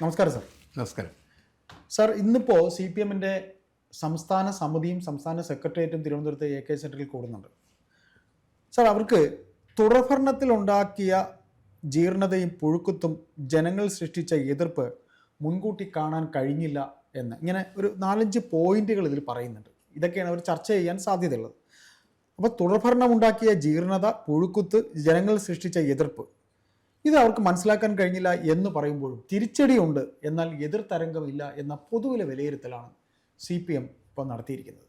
നമസ്കാരം സാർ. നമസ്കാരം. സാർ ഇന്നിപ്പോൾ സി പി എമ്മിന്റെ സംസ്ഥാന സമിതിയും സംസ്ഥാന സെക്രട്ടേറിയറ്റും തിരുവനന്തപുരത്ത് എ കെ സെന്ററിൽ കൂടുന്നുണ്ട്. സാർ അവർക്ക് തുടർഭരണത്തിലുണ്ടാക്കിയ ജീർണതയും പുഴുക്കുത്തും ജനങ്ങൾ സൃഷ്ടിച്ച എതിർപ്പ് മുൻകൂട്ടി കാണാൻ കഴിഞ്ഞില്ല എന്ന് ഇങ്ങനെ ഒരു നാലഞ്ച് പോയിന്റുകൾ ഇതിൽ പറയുന്നുണ്ട്. ഇതൊക്കെയാണ് അവർ ചർച്ച ചെയ്യാൻ സാധ്യതയുള്ളത്. അപ്പോൾ തുടർഭരണം ഉണ്ടാക്കിയ ജീർണത പുഴുക്കുത്ത് ജനങ്ങൾ സൃഷ്ടിച്ച എതിർപ്പ് ഇത് അവർക്ക് മനസ്സിലാക്കാൻ കഴിഞ്ഞില്ല എന്ന് പറയുമ്പോഴും തിരിച്ചടിയുണ്ട് എന്നാൽ എതിർ തരംഗമില്ല എന്ന പൊതുവിലെ വിലയിരുത്തലാണ് സി പി എം ഇപ്പോൾ നടത്തിയിരിക്കുന്നത്.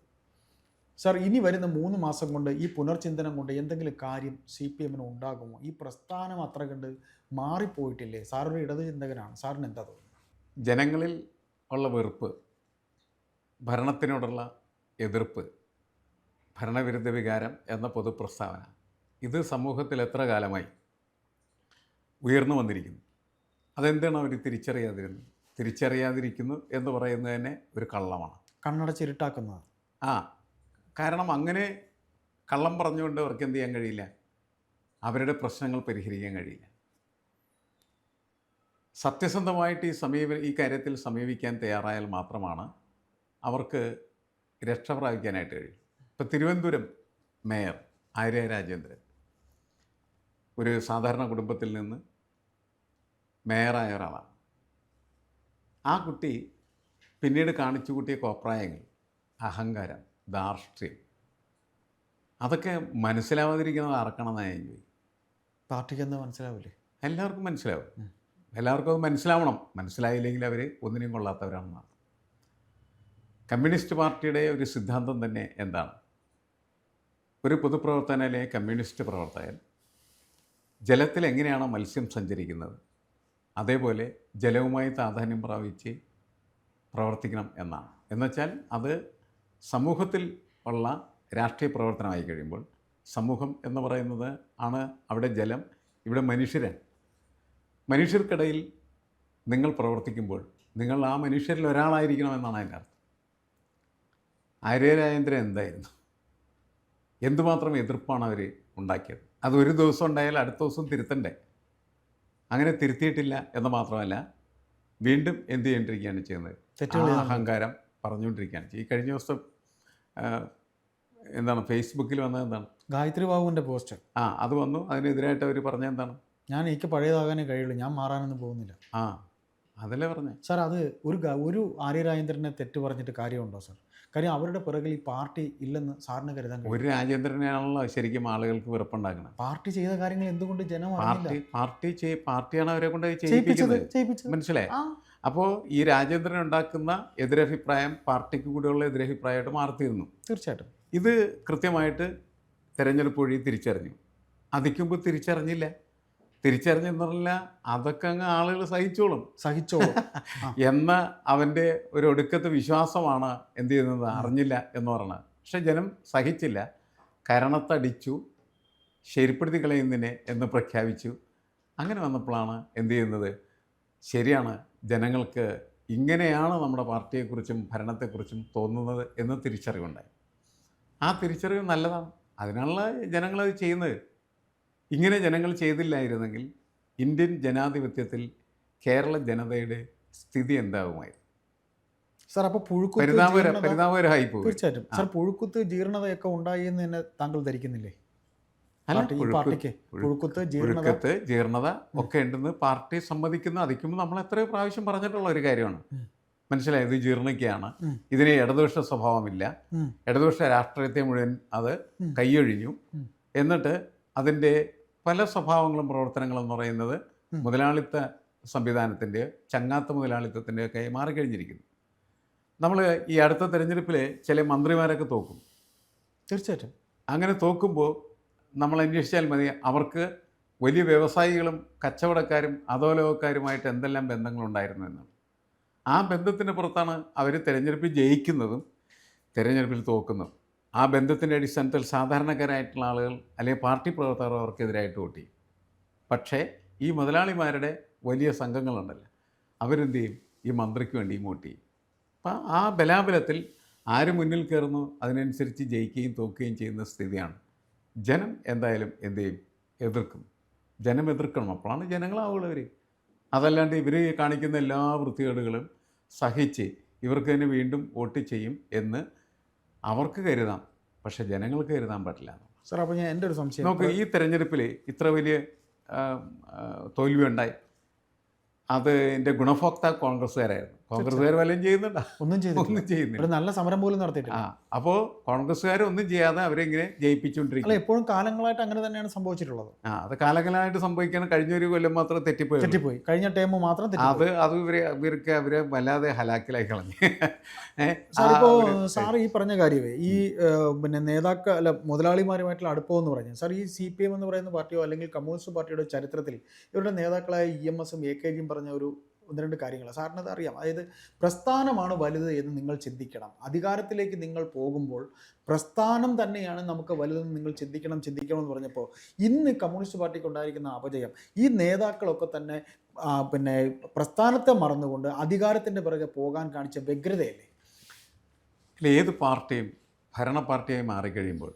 സർ ഇനി വരുന്ന മൂന്ന് മാസം കൊണ്ട് ഈ പുനർചിന്തനം കൊണ്ട് എന്തെങ്കിലും കാര്യം സി പി എമ്മിന് ഉണ്ടാകുമോ? ഈ പ്രസ്ഥാനം അത്ര കണ്ട് മാറിപ്പോയിട്ടില്ലേ? സാറൊരു ഇടത് ചിന്തകനാണ് സാറിന് എന്താ തോന്നുന്നത്? ജനങ്ങളിൽ ഉള്ള വെറുപ്പ് ഭരണത്തിനോടുള്ള എതിർപ്പ് ഭരണവിരുദ്ധ വികാരം എന്ന പൊതുപ്രസ്താവന. ഇത് സമൂഹത്തിൽ എത്ര കാലമായി ഉയർന്നു വന്നിരിക്കുന്നു. അതെന്താണ് അവർ തിരിച്ചറിയാതിരുന്നത്? തിരിച്ചറിയാതിരിക്കുന്നു എന്ന് പറയുന്നത് തന്നെ ഒരു കള്ളമാണ്. കണ്ണട ചിരുട്ടാക്കുന്നത് ആ കാരണം അങ്ങനെ കള്ളം പറഞ്ഞുകൊണ്ട് അവർക്ക് എന്ത് ചെയ്യാൻ കഴിയില്ല? അവരുടെ പ്രശ്നങ്ങൾ പരിഹരിക്കാൻ കഴിയില്ല. സത്യസന്ധമായിട്ട് ഈ സമീപ ഈ കാര്യത്തിൽ സമീപിക്കാൻ തയ്യാറായാൽ മാത്രമാണ് അവർക്ക് രക്ഷ പ്രാപിക്കാനായിട്ട് കഴിയും. ഇപ്പോൾ തിരുവനന്തപുരം മേയർ ആര്യ രാജേന്ദ്രൻ ഒരു സാധാരണ കുടുംബത്തിൽ നിന്ന് മേയറായ ഒരാളാണ്. ആ കുട്ടി പിന്നീട് കാണിച്ചു കൂട്ടിയ കോപ്രായങ്ങൾ അഹങ്കാരം ധാർഷ്ട്യം അതൊക്കെ മനസ്സിലാവാതിരിക്കുന്നത് ആർക്കണമെന്നാണ് ഞാൻ ചോദിക്കും പാർട്ടിക്ക് എന്താ മനസ്സിലാവില്ലേ എല്ലാവർക്കും മനസ്സിലാവും. എല്ലാവർക്കും അത് മനസ്സിലാവണം. മനസ്സിലായില്ലെങ്കിൽ അവർ ഒന്നിനും കൊള്ളാത്തവരാണെന്നാണ്. കമ്മ്യൂണിസ്റ്റ് പാർട്ടിയുടെ ഒരു സിദ്ധാന്തം തന്നെ എന്താണ്? ഒരു പൊതുപ്രവർത്തനയിലെ കമ്മ്യൂണിസ്റ്റ് പ്രവർത്തകൻ? ജലത്തിൽ എങ്ങനെയാണ് മത്സ്യം സഞ്ചരിക്കുന്നത്? അതേപോലെ ജലവുമായി പ്രാധാന്യം പ്രാപിച്ച് പ്രവർത്തിക്കണം എന്നാണ്. എന്നുവെച്ചാൽ അത് സമൂഹത്തിൽ ഉള്ള രാഷ്ട്രീയ പ്രവർത്തനമായി കഴിയുമ്പോൾ സമൂഹം എന്ന് പറയുന്നത് ആണ് അവിടെ ജലം ഇവിടെ മനുഷ്യരാണ് മനുഷ്യർക്കിടയിൽ നിങ്ങൾ പ്രവർത്തിക്കുമ്പോൾ നിങ്ങൾ ആ മനുഷ്യരിൽ ഒരാളായിരിക്കണമെന്നാണ് അതിന്റെ അർത്ഥം. ആര്യ രാജേന്ദ്രൻ എന്തായിരുന്നു? എന്തുമാത്രം എതിർപ്പാണ് അവർ ഉണ്ടാക്കിയത്? അത് ഒരു ദിവസം ഉണ്ടായാൽ അടുത്ത ദിവസം തിരുത്തണ്ടേ? അങ്ങനെ തിരുത്തിയിട്ടില്ല എന്ന് മാത്രമല്ല വീണ്ടും എന്ത് ചെയ്യേണ്ടിരിക്കുകയാണ് ചെയ്യുന്നത്? അഹങ്കാരം പറഞ്ഞുകൊണ്ടിരിക്കുകയാണ് ഈ കഴിഞ്ഞ ദിവസം എന്താണ് ഫേസ്ബുക്കിൽ വന്നത് എന്താണ്? ഗായത്രി ബാബുവിന്റെ പോസ്റ്റ്. ആ അത് വന്നു. അതിനെതിരായിട്ട് അവർ പറഞ്ഞ എന്താണ്? ഞാൻ എനിക്ക് പഴയതാകാനേ കഴിയുള്ളൂ. ഞാൻ മാറാനൊന്നും പോകുന്നില്ല. ആ അതല്ലേ പറഞ്ഞേ? സാർ അത് ഒരു ഒരു ആര്യ രാജേന്ദ്രനെ തെറ്റ് പറഞ്ഞിട്ട് കാര്യമുണ്ടോ സാർ? കാര്യം അവരുടെ പിറകിൽ ഈ പാർട്ടി ഇല്ലെന്ന് സാറിന് കരുതാൻ ഒരു രാജേന്ദ്രനാണല്ലോ ശരിക്കും ആളുകൾക്ക് വെറുപ്പുണ്ടാക്കുന്നത് പാർട്ടി ചെയ്ത കാര്യങ്ങൾ എന്തുകൊണ്ട് ജനം പാർട്ടി പാർട്ടി പാർട്ടിയാണ് അവരെ കൊണ്ട് ചെയ്യിപ്പിക്കുന്നത്. മനസ്സിലായി? അപ്പോൾ ഈ രാജേന്ദ്രൻ ഉണ്ടാക്കുന്ന എതിരഭിപ്രായം പാർട്ടിക്ക് കൂടെയുള്ള എതിരഭിപ്രായമായിട്ട് മാറിത്തീരുന്നു തീർച്ചയായിട്ടും. ഇത് കൃത്യമായിട്ട് തെരഞ്ഞെടുപ്പ് വഴി തിരിച്ചറിഞ്ഞു. അതിക്കുമ്പോൾ തിരിച്ചറിഞ്ഞില്ല. തിരിച്ചറിഞ്ഞെന്നല്ല അതൊക്കെ അങ്ങ് ആളുകൾ സഹിച്ചോളും. സഹിച്ചോളും. എന്ന അവന്റെ ഒരു ഒടുക്കത്തെ വിശ്വാസമാണ് എന്ത് ചെയ്യുന്നത്? അറിഞ്ഞില്ല എന്ന് പറയുന്നത്. പക്ഷെ ജനം സഹിച്ചില്ല. കരണത്തടിച്ചു ശരിപ്പെടുത്തി കളയുന്നതിനെ എന്ന് പ്രഖ്യാപിച്ചു. അങ്ങനെ വന്നപ്പോഴാണ് എന്ത് ചെയ്യുന്നത്? ശരിയാണ് ജനങ്ങൾക്ക് ഇങ്ങനെയാണ് നമ്മുടെ പാർട്ടിയെക്കുറിച്ചും ഭരണത്തെക്കുറിച്ചും തോന്നുന്നത് എന്ന് തിരിച്ചറിവുണ്ടായി. ആ തിരിച്ചറിവ് നല്ലതാണ്. അതിനുള്ള ജനങ്ങളത് ചെയ്യുന്നത്. ഇങ്ങനെ ജനങ്ങൾ ചെയ്തില്ലായിരുന്നെങ്കിൽ ഇന്ത്യൻ ജനാധിപത്യത്തിൽ കേരള ജനതയുടെ സ്ഥിതി എന്താകുമായിരുന്നു? സാർ അപ്പോൾ പുഴുക്കുത്ത് പരിതാപകര ജീർണത- പരിതാപകരമായി പോകും തീർച്ചയായിട്ടും. സാർ പുഴുക്കുത്ത് ജീർണതയൊക്കെ ഉണ്ടായി എന്ന് തന്നെ താങ്കൾ ധരിക്കുന്നില്ലേ? പുഴുക്കുത്ത് ജീർണത പുഴുക്കത്ത് ജീർണത ഒക്കെ ഉണ്ടെന്ന് പാർട്ടി സമ്മതിക്കുന്ന. അതിക്കുമ്പോൾ നമ്മൾ എത്രയോ പ്രാവശ്യം പറഞ്ഞിട്ടുള്ള ഒരു കാര്യമാണ്. മനസ്സിലായത് ജീർണിക്കുകയാണ്. ഇതിന് ഇടതുപക്ഷ സ്വഭാവമില്ല. ഇടതുപക്ഷ രാഷ്ട്രീയത്തെ മുഴുവൻ അത്. കൈയൊഴിഞ്ഞു. എന്നിട്ട് അതിന്റെ പല സ്വഭാവങ്ങളും പ്രവർത്തനങ്ങളും എന്ന് പറയുന്നത് മുതലാളിത്ത സംവിധാനത്തിന്റെ ചങ്ങാത്ത മുതലാളിത്തത്തിന്റെ ഒക്കെ മാറിക്കഴിഞ്ഞിരിക്കുന്നു. നമ്മൾ ഈ അടുത്ത തെരഞ്ഞെടുപ്പിൽ ചില മന്ത്രിമാരൊക്കെ തോക്കും. തീർച്ചയായിട്ടും. അങ്ങനെ തോക്കുമ്പോൾ നമ്മൾ അന്വേഷിച്ചാൽ മതി അവർക്ക് വലിയ വ്യവസായികളും കച്ചവടക്കാരും അധോലോകക്കാരുമായിട്ട് എന്തെല്ലാം ബന്ധങ്ങളുണ്ടായിരുന്നു എന്നാണ്. ആ ബന്ധത്തിന്റെ പുറത്താണ് അവർ തിരഞ്ഞെടുപ്പിൽ ജയിക്കുന്നതും തിരഞ്ഞെടുപ്പിൽ തോക്കുന്നതും. ആ ബന്ധത്തിന്റെ അടിസ്ഥാനത്തിൽ സാധാരണക്കാരായിട്ടുള്ള ആളുകൾ അല്ലെങ്കിൽ പാർട്ടി പ്രവർത്തകർ അവർക്കെതിരായിട്ട് വോട്ട് ചെയ്യും. പക്ഷേ ഈ മുതലാളിമാരുടെ വലിയ സംഘങ്ങളുണ്ടല്ലോ. അവരെന്ത് ചെയ്യും ഈ മന്ത്രിക്ക് വേണ്ടിയും വോട്ട് ചെയ്യും. അപ്പം ആ ബലാബലത്തിൽ ആര് മുന്നിൽ കയറുന്നു അതിനനുസരിച്ച് ജയിക്കുകയും തോക്കുകയും ചെയ്യുന്ന സ്ഥിതിയാണ്. ജനം എന്തായാലും എന്ത് ചെയ്യും എതിർക്കും. ജനം എതിർക്കണം. അപ്പോഴാണ് ജനങ്ങളാവുള്ളവർ അതല്ലാണ്ട് ഇവർ കാണിക്കുന്ന എല്ലാ വൃത്തികേടുകളും സഹിച്ച് ഇവർക്ക് തന്നെ വീണ്ടും വോട്ട് ചെയ്യും എന്ന് അവർക്ക് കരുതാം പക്ഷെ ജനങ്ങൾക്ക് കരുതാൻ പറ്റില്ല സാർ അപ്പോൾ ഞാൻ എന്റെ ഒരു സംശയം. നോക്ക് ഈ തെരഞ്ഞെടുപ്പിൽ ഇത്ര വലിയ തോൽവി ഉണ്ടായി അത് എന്റെ ഗുണഭോക്താവ് കോൺഗ്രസ്സുകാരായിരുന്നു. കോൺഗ്രസ്സുകാർ വല്ലതും ചെയ്യുന്നുണ്ടോ? ഒന്നും ഒന്നും ചെയ്യുന്നില്ല. ഒരു നല്ല സമരം പോലും നടത്തിയിട്ടില്ല. ആ അപ്പോൾ കോൺഗ്രസ്സുകാർ ഒന്നും ചെയ്യാതെ അവരെങ്ങനെ ജയിപ്പിച്ചുകൊണ്ടിരിക്കും എപ്പോഴും കാലങ്ങളായിട്ട് അങ്ങനെ തന്നെയാണ് സംഭവിച്ചിട്ടുള്ളത്. ആ അത് കാലകാലമായിട്ട് സംഭവിക്കാൻ കഴിഞ്ഞ ഒരു കൊല്ലം മാത്രം തെറ്റിപ്പോയി തെറ്റിപ്പോയി. കഴിഞ്ഞ ടൈം മാത്രം അത് അത് ഇവരെ ഇവർക്ക് അവരെ വല്ലാതെ ഹലാക്കിലായി കളഞ്ഞു. ഇപ്പോൾ സാർ ഈ പറഞ്ഞ കാര്യമേ ഈ പിന്നെ നേതാക്കൾ അല്ല മുതലാളിമാരുമായിട്ടുള്ള അടുപ്പം എന്ന് പറഞ്ഞു സാർ ഈ സി പി എം എന്ന് പറയുന്ന പാർട്ടിയോ അല്ലെങ്കിൽ കമ്മ്യൂണിസ്റ്റ് പാർട്ടിയുടെ ചരിത്രത്തിൽ ഇവരുടെ നേതാക്കളായ ഇ എം എസും എ കെ ജിയും പറഞ്ഞ ഒരു ഒന്ന് രണ്ട് കാര്യങ്ങൾ സാറിന് അത് അറിയാം. അതായത് പ്രസ്ഥാനമാണ് വലുത് എന്ന് നിങ്ങൾ ചിന്തിക്കണം. അധികാരത്തിലേക്ക് നിങ്ങൾ പോകുമ്പോൾ പ്രസ്ഥാനം തന്നെയാണ് നമുക്ക് വലുതെന്ന് നിങ്ങൾ ചിന്തിക്കണം ചിന്തിക്കണം എന്ന് പറഞ്ഞപ്പോൾ ഇന്ന് കമ്മ്യൂണിസ്റ്റ് പാർട്ടിക്ക് ഉണ്ടായിരിക്കുന്ന അപജയം ഈ നേതാക്കളൊക്കെ തന്നെ പിന്നെ പ്രസ്ഥാനത്തെ മറന്നുകൊണ്ട് അധികാരത്തിന്റെ പിറകെ പോകാൻ കാണിച്ച വ്യഗ്രതയല്ലേ? അല്ല, ഏത് പാർട്ടിയും ഭരണ പാർട്ടിയായി മാറിക്കഴിയുമ്പോൾ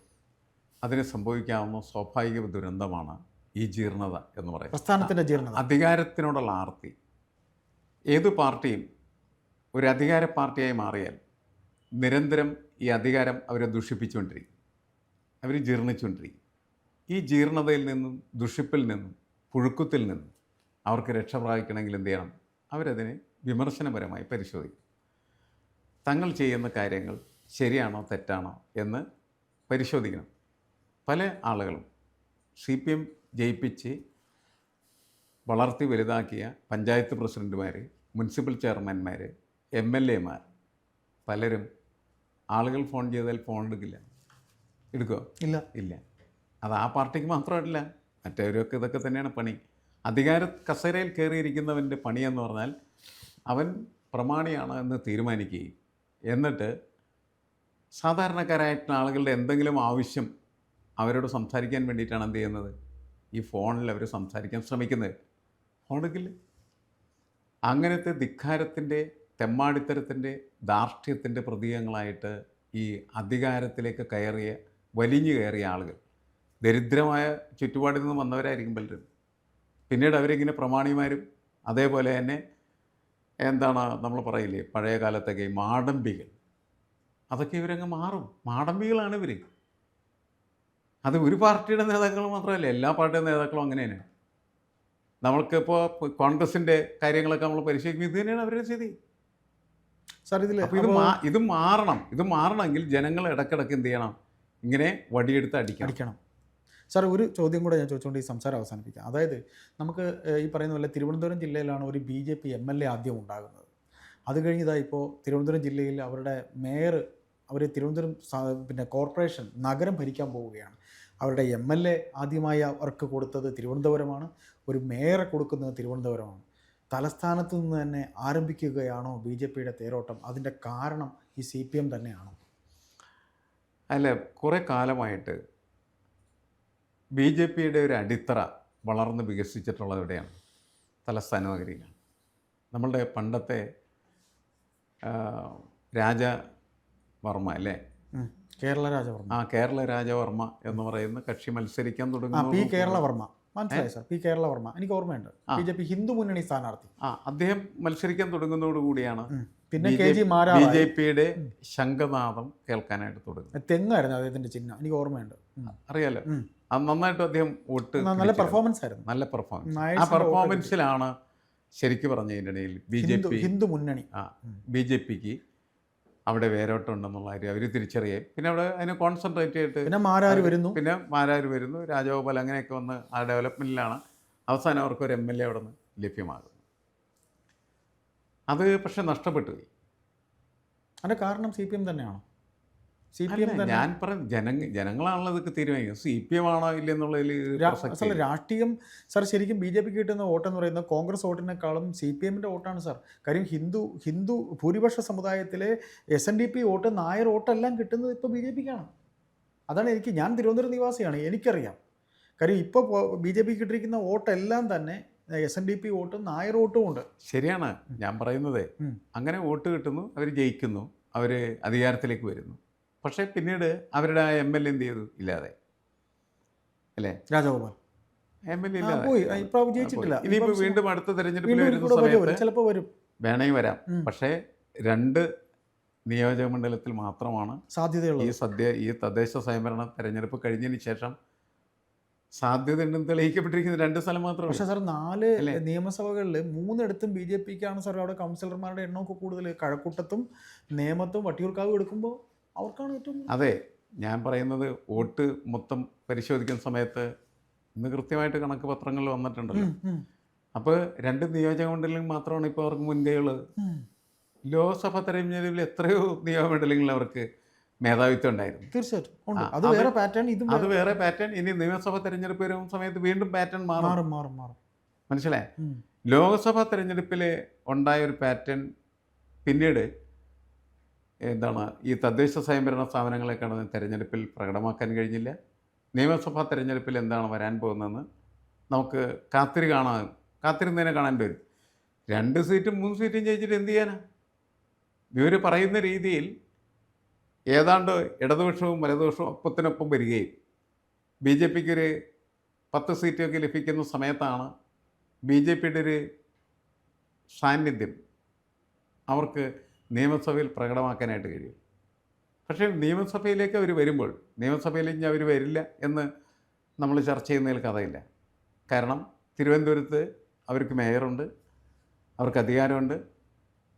അതിന് സംഭവിക്കാവുന്ന സ്വാഭാവിക ദുരന്തമാണ് ഈ ജീർണത എന്ന് പറയുന്നത്. പ്രസ്ഥാനത്തിന്റെ ജീർണത. അധികാരത്തിനോടുള്ള ആർത്തി ഏത് പാർട്ടിയും ഒരു അധികാര പാർട്ടിയായി മാറിയാൽ നിരന്തരം ഈ അധികാരം അവരെ ദുഷിപ്പിച്ചുകൊണ്ടിരിക്കും. അവർ ജീർണിച്ചുകൊണ്ടിരിക്കും. ഈ ജീർണതയിൽ നിന്നും ദുഷിപ്പിൽ നിന്നും പുഴുക്കത്തിൽ നിന്നും അവർക്ക് രക്ഷ പ്രാപിക്കണമെങ്കിൽ എന്ത് ചെയ്യണം? അവരതിനെ വിമർശനപരമായി പരിശോധിക്കും. തങ്ങൾ ചെയ്യുന്ന കാര്യങ്ങൾ ശരിയാണോ തെറ്റാണോ എന്ന് പരിശോധിക്കണം. പല ആളുകളും സി പി എം ജയിപ്പിച്ച് വളർത്തി വലുതാക്കിയ പഞ്ചായത്ത് പ്രസിഡന്റുമാർ മുനിസിപ്പൽ ചെയർമാൻമാർ എം എൽ എമാർ പലരും ആളുകൾ ഫോൺ ചെയ്താൽ ഫോൺ എടുക്കില്ല. എടുക്കുമോ ഇല്ല. ഇല്ല. അത് ആ പാർട്ടിക്ക് മാത്രമല്ല മറ്റവരൊക്കെ ഇതൊക്കെ തന്നെയാണ് പണി. അധികാര കസേരയിൽ കയറിയിരിക്കുന്നവന്റെ പണിയെന്ന് പറഞ്ഞാൽ അവൻ പ്രമാണിയാണ് എന്ന് തീരുമാനിക്കുകയും എന്നിട്ട് സാധാരണക്കാരായിട്ടുള്ള ആളുകളുടെ എന്തെങ്കിലും ആവശ്യം അവരോട് സംസാരിക്കാൻ വേണ്ടിയിട്ടാണ് എന്ത് ചെയ്യുന്നത്? ഈ ഫോണിൽ അവർ സംസാരിക്കാൻ ശ്രമിക്കുന്നത്. ഫോൺ എടുക്കില്ല അങ്ങനത്തെ ധിക്കാരത്തിന്റെ തെമ്മാടിത്തരത്തിന്റെ ധാർഷ്ട്യത്തിന്റെ പ്രതീകങ്ങളായിട്ട് ഈ അധികാരത്തിലേക്ക് കയറിയ വലിഞ്ഞു കയറിയ ആളുകൾ. ദരിദ്രമായ ചുറ്റുപാടിൽ നിന്ന് വന്നവരായിരിക്കും പലരും. പിന്നീട് അവരിങ്ങനെ പ്രമാണിമാരും അതേപോലെ തന്നെ എന്താണ് നമ്മൾ പറയില്ലേ പഴയ കാലത്തൊക്കെ മാടമ്പികൾ. അതൊക്കെ ഇവരങ്ങ് മാറും. മാടമ്പികളാണ് ഇവർ അത് ഒരു പാർട്ടിയുടെ നേതാക്കൾ മാത്രമല്ല എല്ലാ പാർട്ടിയുടെ നേതാക്കളും അങ്ങനെ തന്നെയാണ് നമ്മൾക്കിപ്പോൾ കോൺഗ്രസിന്റെ കാര്യങ്ങളൊക്കെ നമ്മൾ പരിശോധിക്കുമ്പോൾ ഇത് തന്നെയാണ് അവരുടെ സ്ഥിതി. സാർ ഇതിൽ ഇത് മാ ഇത് മാറണം. ഇത് മാറണമെങ്കിൽ ജനങ്ങൾ ഇടക്കിടക്ക് എന്ത് ചെയ്യണം? ഇങ്ങനെ വടിയെടുത്ത് അടിക്കണം. അടിക്കണം. സാർ ഒരു ചോദ്യം കൂടെ ഞാൻ ചോദിച്ചുകൊണ്ട് ഈ സംസാരം അവസാനിപ്പിക്കാം. അതായത് നമുക്ക് ഈ പറയുന്ന പോലെ തിരുവനന്തപുരം ജില്ലയിലാണ് ഒരു B J P M L A ആദ്യം ഉണ്ടാകുന്നത്. അത് കഴിഞ്ഞതാ ഇപ്പോൾ തിരുവനന്തപുരം ജില്ലയിൽ അവരുടെ മേയർ അവർ തിരുവനന്തപുരം പിന്നെ കോർപ്പറേഷൻ നഗരം ഭരിക്കാൻ പോവുകയാണ്. അവരുടെ എം എൽ എ ആദ്യമായി അവർക്ക് കൊടുത്തത് തിരുവനന്തപുരമാണ്. ഒരു മേയറെ കൊടുക്കുന്നത് തിരുവനന്തപുരമാണ്. തലസ്ഥാനത്തു നിന്ന് തന്നെ ആരംഭിക്കുകയാണോ ബി ജെ പിയുടെ തേരോട്ടം? അതിന്റെ കാരണം ഈ സി പി എം തന്നെയാണോ. അല്ല കുറേ കാലമായിട്ട് ബി ജെ പിയുടെ ഒരു അടിത്തറ വളർന്ന് വികസിച്ചിട്ടുള്ളത് എവിടെയാണ്? തലസ്ഥാന നഗരിയിലാണ്. നമ്മളുടെ പണ്ടത്തെ രാജ രാജവർമ്മ അല്ലേ. കേരള രാജവർമ്മ. ആ കേരള രാജവർമ്മ എന്ന് പറയുന്ന കക്ഷി മത്സരിക്കാൻ തുടങ്ങുന്നു പി കേരള കേരളവർമ്മ മനസ്സിലായി സാർ? പി കേരളവർമ്മ എനിക്ക് ഓർമ്മയുണ്ട്. ബി ജെ പി ഹിന്ദു മുന്നണി സ്ഥാനാർത്ഥി. ആ അദ്ദേഹം മത്സരിക്കാൻ തുടങ്ങുന്നതോടുകൂടിയാണ് പിന്നെ കെ ജി മാരാ ബി ജെ പിയുടെ ശംഖനാഥം കേൾക്കാനായിട്ട് തുടങ്ങി തെങ്ങായിരുന്നു അദ്ദേഹത്തിന്റെ ചിഹ്നം. എനിക്ക് ഓർമ്മയുണ്ട്. അറിയാലോ? നന്നായിട്ട് അദ്ദേഹം വോട്ട് നല്ല പെർഫോമൻസ് ആയിരുന്നു. നല്ല പെർഫോമൻസ് ആ പെർഫോമൻസിലാണ് ശരിക്കും പറഞ്ഞതിന്റെ ഇടയിൽ B J Hindu P Hindu Munnani. ആ ബി ജെ പിക്ക് അവിടെ വേരോട്ടം ഉണ്ടെന്നുള്ള കാര്യം അവർ തിരിച്ചറിയുകയും പിന്നെ അവിടെ അതിനെ കോൺസെൻട്രേറ്റ് ചെയ്തിട്ട് പിന്നെ മാരാര് വരുന്നു. പിന്നെ മാരാർ വരുന്നു. രാജഗോപാൽ അങ്ങനെയൊക്കെ വന്ന് ആ ഡെവലപ്മെന്റിലാണ് അവസാനം അവർക്ക് ഒരു എം എൽ എ അവിടെ നിന്ന് ലഭ്യമാകുന്നത്. അത് പക്ഷെ നഷ്ടപ്പെട്ടു പോയി. അതിന്റെ കാരണം സി പി എം തന്നെയാണോ? സി പി എം ഞാൻ പറഞ്ഞു ജന ജനങ്ങളാണല്ലോ ഇതൊക്കെ തീരുമാനിക്കുന്നത്. സി പി എം ആണോ ഇല്ലെന്നുള്ളതിൽ അസല രാഷ്ട്രീയം സാർ ശരിക്കും ബി ജെ പിക്ക് കിട്ടുന്ന വോട്ടെന്ന് പറയുന്നത് കോൺഗ്രസ് വോട്ടിനേക്കാളും സി പി എമ്മിന്റെ വോട്ടാണ് സാർ. കാര്യം ഹിന്ദു ഹിന്ദു ഭൂരിപക്ഷ സമുദായത്തിലെ S N D P vote Nair വോട്ടെല്ലാം കിട്ടുന്നത് ഇപ്പോൾ ബി ജെ പിക്കാണ് അതാണ് എനിക്ക് ഞാൻ തിരുവനന്തപുരം നിവാസിയാണ് എനിക്കറിയാം. കാര്യം ഇപ്പോൾ ബി ജെ പിക്ക് കിട്ടിയിരിക്കുന്ന വോട്ടെല്ലാം തന്നെ എസ് എൻ ഡി പി വോട്ടും നായർ വോട്ടും ഉണ്ട്. ശരിയാണ് ഞാൻ പറയുന്നത്. അങ്ങനെ വോട്ട് കിട്ടുന്നു അവർ ജയിക്കുന്നു അവർ അധികാരത്തിലേക്ക് വരുന്നു. പക്ഷേ പിന്നീട് അവരുടെ ആ എം എൽ എ എന്ത് ചെയ്തു? ഇല്ലാതെ. അല്ലേ? രാജഗോപാൽ. എം എൽ എ ഇനിയിപ്പോൾ വീണ്ടും അടുത്ത തെരഞ്ഞെടുപ്പിൽ വരുന്ന സമയത്ത് ചിലപ്പോൾ വരും. വേണമെങ്കിൽ വരാം. പക്ഷേ രണ്ട് നിയോജക മണ്ഡലത്തിൽ മാത്രമാണ് സാധ്യതയുള്ളത്. ഈ സദ്യ ഈ തദ്ദേശ സ്വയംഭരണ തെരഞ്ഞെടുപ്പ് കഴിഞ്ഞതിന് ശേഷം സാധ്യത ഉണ്ടെന്ന് തെളിയിക്കപ്പെട്ടിരിക്കുന്ന രണ്ട് സ്ഥലം മാത്രമേ പക്ഷേ സാർ നാല്? നിയമസഭകളിൽ മൂന്നിടത്തും ബി ജെ പിക്കാണ് സാർ അവിടെ കൗൺസിലർമാരുടെ എണ്ണമൊക്കെ കൂടുതൽ കഴക്കൂട്ടത്തും നേമത്തും വട്ടിയൂർക്കാവും എടുക്കുമ്പോൾ അവർക്കാണ് ഏറ്റവും അതെ ഞാൻ പറയുന്നത് വോട്ട് മൊത്തം പരിശോധിക്കുന്ന സമയത്ത് ഇന്ന് കൃത്യമായിട്ട് കണക്ക് പത്രങ്ങളിൽ വന്നിട്ടുണ്ടല്ലോ. അപ്പോൾ രണ്ട് നിയോജക മണ്ഡലങ്ങളിൽ മാത്രമാണ് ഇപ്പോൾ അവർക്ക് മുൻകൈയുള്ളത്. ലോക്സഭ തെരഞ്ഞെടുപ്പിൽ എത്രയോ നിയോജക മണ്ഡലങ്ങളിൽ അവർക്ക് മേധാവിത്വം ഉണ്ടായിരുന്നു. തീർച്ചയായിട്ടും അത് വേറെ പാറ്റേൺ ഇത് അത് വേറെ പാറ്റേൺ ഇനി നിയമസഭ തെരഞ്ഞെടുപ്പ് വരുന്ന സമയത്ത് വീണ്ടും പാറ്റേൺ മാറും. മാറും മാറും മനസ്സിലായി. ലോക്സഭാ തെരഞ്ഞെടുപ്പിൽ ഉണ്ടായ ഒരു പാറ്റേൺ പിന്നീട് എന്താണ് ഈ തദ്ദേശ സ്വയംഭരണ സ്ഥാപനങ്ങളെ കാണുന്ന തെരഞ്ഞെടുപ്പിൽ പ്രകടമാക്കാൻ കഴിഞ്ഞില്ല. നിയമസഭാ തെരഞ്ഞെടുപ്പിൽ എന്താണ് വരാൻ പോകുന്നതെന്ന് നമുക്ക് കാത്തിരി കാണാൻ കാത്തിരുന്നതിനെ കാണേണ്ടി വരും രണ്ട് സീറ്റും മൂന്ന് സീറ്റും ജയിച്ചിട്ട് എന്ത് ചെയ്യാനാ? ഇവർ പറയുന്ന രീതിയിൽ ഏതാണ്ട് ഇടതുപക്ഷവും വലതുപക്ഷവും ഒപ്പത്തിനൊപ്പം വരികയും ബി ജെ പിക്ക് ഒരു പത്ത് സീറ്റൊക്കെ ലഭിക്കുന്ന സമയത്താണ് ബി ജെ പിയുടെ ഒരു സാന്നിധ്യം അവർക്ക് നിയമസഭയിൽ പ്രകടമാക്കാനായിട്ട് കഴിയും. പക്ഷേ നിയമസഭയിലേക്ക് അവർ വരുമ്പോൾ നിയമസഭയിലേക്ക് അവർ വരില്ല എന്ന് നമ്മൾ ചർച്ച ചെയ്യുന്നതിൽ കഥയില്ല. കാരണം തിരുവനന്തപുരത്ത് അവർക്ക് മേയറുണ്ട് അവർക്ക് അധികാരമുണ്ട്.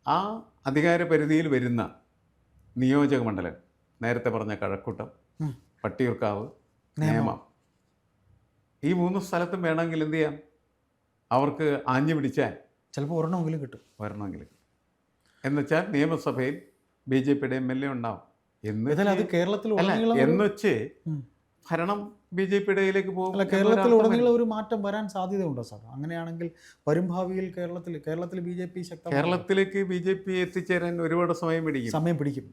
ആ അധികാര പരിധിയിൽ വരുന്ന നിയോജക മണ്ഡലം നേരത്തെ പറഞ്ഞ കഴക്കൂട്ടം. പട്ടിയൂർക്കാവ് നേമം. നേമം. ഈ മൂന്ന് സ്ഥലത്തും വേണമെങ്കിൽ എന്ത് ചെയ്യാം? അവർക്ക് ആഞ്ഞു പിടിച്ചാൽ ചിലപ്പോൾ ഒരെണ്ണമെങ്കിലും കിട്ടും. വരണമെങ്കിൽ എന്നുവെച്ചാൽ നിയമസഭയിൽ ബി ജെ പിയുടെ എം എൽ എ ഉണ്ടാവും. എന്ന് അത് കേരളത്തിൽ എന്നുവെച്ച്. ഭരണം ബി ജെ പിയുടെ കയ്യിലേക്ക് പോകും കേരളത്തിൽ ഉടനീളം ഒരു മാറ്റം വരാൻ സാധ്യതയുണ്ടോ സാർ? അങ്ങനെയാണെങ്കിൽ വരും ഭാവിയിൽ കേരളത്തിൽ കേരളത്തിൽ ബി ജെ പി ശക്തി കേരളത്തിലേക്ക് ബി ജെ പി എത്തിച്ചേരാൻ ഒരുപാട് സമയം പിടിക്കും. സമയം പിടിക്കും.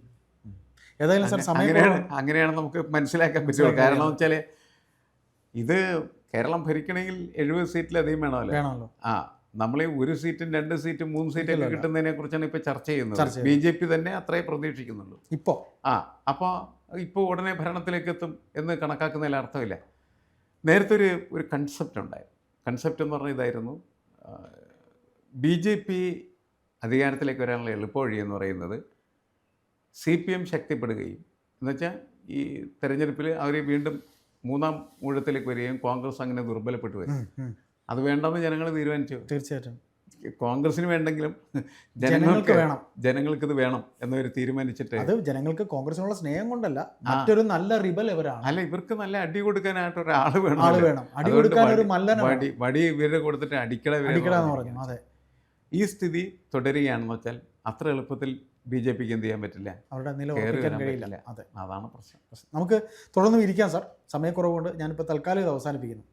ഏതായാലും സാർ സമയം അങ്ങനെയാണ്. അങ്ങനെയാണ് നമുക്ക് മനസ്സിലാക്കാൻ പറ്റുള്ളൂ. കാരണം കാരണം വെച്ചാൽ ഇത് കേരളം ഭരിക്കണമെങ്കിൽ എഴുപത് സീറ്റിലധികം വേണമല്ലോ. വേണമല്ലോ. ആ നമ്മളെ ഒരു സീറ്റും രണ്ട് സീറ്റും മൂന്ന് സീറ്റ് ഒക്കെ കിട്ടുന്നതിനെ കുറിച്ചാണ് ഇപ്പോൾ ചർച്ച ചെയ്യുന്നത്. ബി ജെ പി തന്നെ അത്രേ പ്രതീക്ഷിക്കുന്നുള്ളൂ. ഇപ്പോ? ആ അപ്പോൾ ഇപ്പോൾ ഉടനെ ഭരണത്തിലേക്ക് എത്തും എന്ന് കണക്കാക്കുന്നതിൽ അർത്ഥമില്ല. നേരത്തെ ഒരു ഒരു കൺസെപ്റ്റ് ഉണ്ടായിരുന്നു. കൺസെപ്റ്റ് എന്ന് പറഞ്ഞ ഇതായിരുന്നു ബി ജെ പി അധികാരത്തിലേക്ക് വരാനുള്ള എളുപ്പവഴി എന്ന് പറയുന്നത് സി പി എം ശക്തിപ്പെടുകയും എന്നുവെച്ചാൽ ഈ തെരഞ്ഞെടുപ്പിൽ അവർ വീണ്ടും മൂന്നാം ഊഴത്തിലേക്ക് വരികയും കോൺഗ്രസ് അങ്ങനെ ദുർബലപ്പെട്ടു വരും. അത് വേണ്ടെന്ന് ജനങ്ങൾ തീരുമാനിച്ചു. തീർച്ചയായിട്ടും. കോൺഗ്രസിന് വേണ്ടെങ്കിലും ജനങ്ങൾക്ക് വേണം. ജനങ്ങൾക്ക് ഇത് വേണം എന്നവർ തീരുമാനിച്ചിട്ട്. അത് ജനങ്ങൾക്ക് കോൺഗ്രസിനുള്ള സ്നേഹം കൊണ്ടല്ല മറ്റൊരു നല്ല റിബൽ ഇവരാണ്. അല്ല ഇവർക്ക് നല്ല അടി കൊടുക്കാനായിട്ട് ഒരാൾ വേണം ആൾ വേണം. അടി കൊടുക്കാൻ ഒരു വേണം. വടി വടി ഇവരെ കൊടുത്തിട്ട് അടിക്കട അടിക്കടാന്ന് പറഞ്ഞു അതെ. ഈ സ്ഥിതി തുടരുകയാണെന്ന് വെച്ചാൽ അത്ര എളുപ്പത്തിൽ ബി ജെ പിക്ക് എന്ത് ചെയ്യാൻ പറ്റില്ല. അവരുടെ നില ഉറപ്പിക്കാൻ കഴിയില്ല. അതെ. അതാണ് പ്രശ്നം. നമുക്ക് തുടർന്നും ഇരിക്കാം സാർ. സമയക്കുറവുകൊണ്ട് ഞാനിപ്പോൾ തൽക്കാലം ഇത് അവസാനിപ്പിക്കുന്നു.